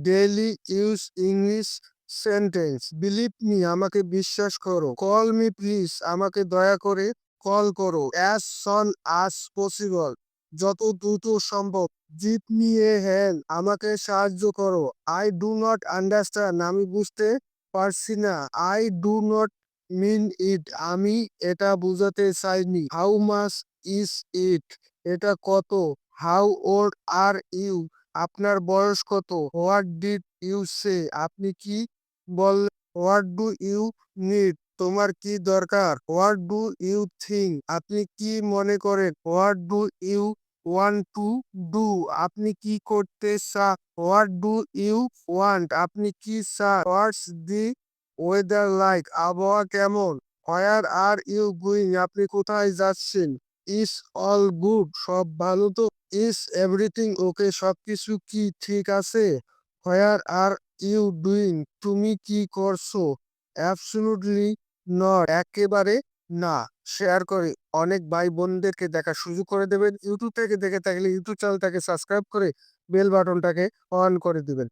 Daily use English sentence. Believe me, আমাকে বিশ্বাস করো। কল মি প্লিজ, আমাকে দয়া করে কল করো। অ্যাজ সন আজ পসিবল। যত দ্রুত সম্ভব। জিপ মি এ আমাকে সাহায্য করো। আই ডু নট আন্ডারস্ট্যান্ড, আমি বুঝতে পারছি না। I do not mean it, আমি এটা বুঝাতে চাইনি। How much is it? এটা কত? How old are you? আপনার বয়স কত? What did you say? আপনি কি বল হোয়াট ডু ইউ নিড? তোমার কি দরকার? হোয়াট ডু ইউ থিঙ্ক আপনি কি মনে করেন, what do you want to do? আপনি কি করতে চান হোয়াট ডু ইউ ওয়ান্ট? আপনি কি চান হোয়াটস দি ওয়েদার লাইক? আবহাওয়া কেমন? Where are you going? আপনি কোথায় যাচ্ছেন? ইস অল গুড, সব ভালো তো? ইস এভরিথিং, ওকে সব কিছু কি ঠিক আছে? Where are you doing? তুমি কি করছ? Absolutely not. একেবারে না। শেয়ার করে। অনেক ভাই বোনদেরকে দেখার সুযোগ করে দেবেন। ইউটিউব থেকে দেখে থাকলে ইউটিউব চ্যানেলটাকে সাবস্ক্রাইব করে বেল বাটনটাকে অন করে দিবেন।